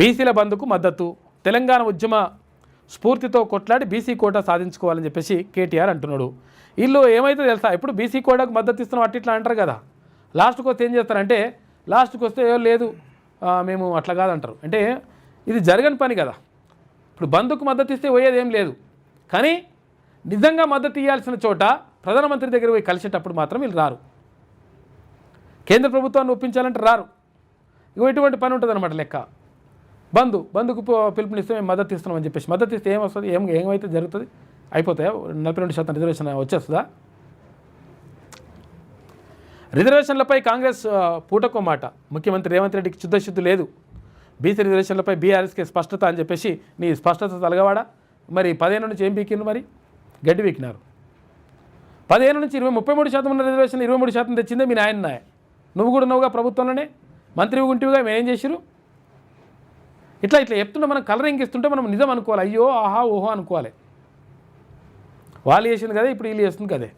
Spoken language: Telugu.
బీసీల బంద్కు మద్దతు. తెలంగాణ ఉద్యమ స్ఫూర్తితో కొట్లాడి బీసీ కోటా సాధించుకోవాలని చెప్పేసి కేటీఆర్ అంటున్నాడు. వీళ్ళు ఏమైతే తెలుసా? ఇప్పుడు బీసీ కోటాకు మద్దతు ఇస్తున్నాం అట్లా ఇట్లా అంటారు కదా. లాస్ట్కి వస్తే ఏం చేస్తారంటే లాస్ట్కి వస్తే లేదు మేము అట్లా కాదంటారు. అంటే ఇది జరగని పని కదా. ఇప్పుడు బంధుకు మద్దతు ఇస్తే పోయేది ఏం లేదు. కానీ నిజంగా మద్దతు ఇవ్వాల్సిన చోట ప్రధానమంత్రి దగ్గర పోయి కలిసేటప్పుడు మాత్రం వీళ్ళు రారు. కేంద్ర ప్రభుత్వాన్ని ఒప్పించాలంటే రారు. ఇగో ఇటువంటి పని ఉంటుంది అనమాట లెక్క. బంధు బంధుకు పో- పిలుపునిస్తే మేము మద్దతు ఇస్తున్నామని చెప్పేసి. మద్దతు ఇస్తే ఏమొస్తుంది ఏం ఏమైతే జరుగుతుంది? అయిపోతాయా? నలభై రెండు శాతం రిజర్వేషన్ వచ్చేస్తుందా? రిజర్వేషన్లపై కాంగ్రెస్ పూటకో మాట. ముఖ్యమంత్రి రేవంత్ రెడ్డికి శుద్ధశుద్ధి లేదు. బీసీ రిజర్వేషన్లపై బీఆర్ఎస్కి స్పష్టత అని చెప్పేసి నీ స్పష్టత తలగవాడా? మరి పదిహేను నుంచి ఏం పీకిండు మరి? గడ్డి పీకినారు. పదిహేను నుంచి ఇరవై ముప్పై మూడు శాతం ఉన్న రిజర్వేషన్ ఇరవై మూడు శాతం తెచ్చిందే మీ నాయన నాయ నువ్వు కూడా నువ్వుగా ప్రభుత్వంలోనే మంత్రి ఉంటివిగా మేము ఏం చేసిరు ఇట్లా ఇట్లా చెప్తుంటే మనం కలరింగ్ ఇస్తుంటే మనం నిజం అనుకోవాలి. అయ్యో ఆహా ఓహో అనుకోవాలి. వాళ్ళు చేసింది కదా ఇప్పుడు వీళ్ళు చేస్తుంది కదే.